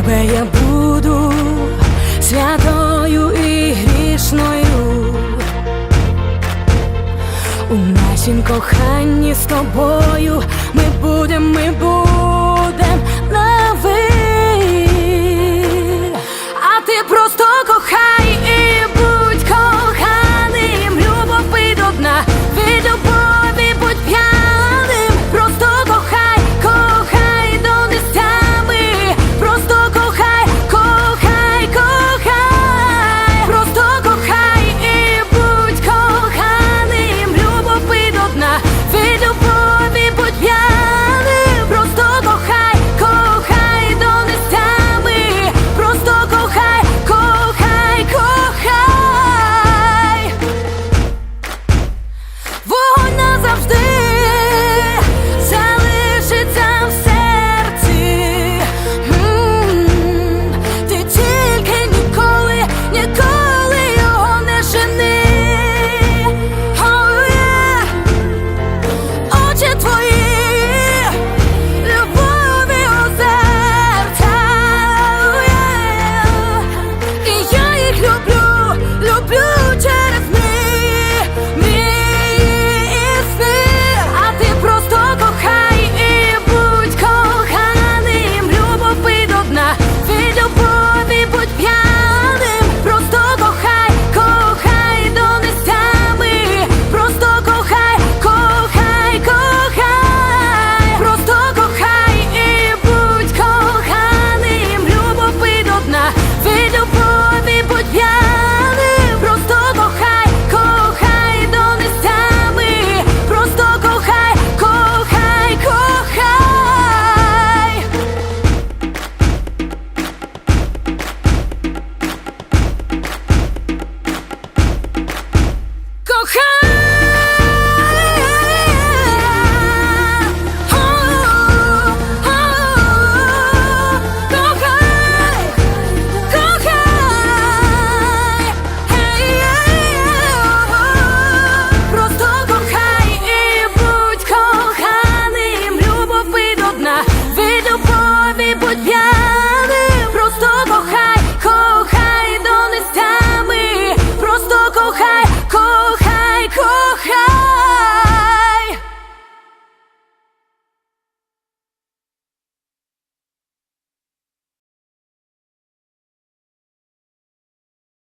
тебе я буду святою і грішною. У нашім коханні з тобою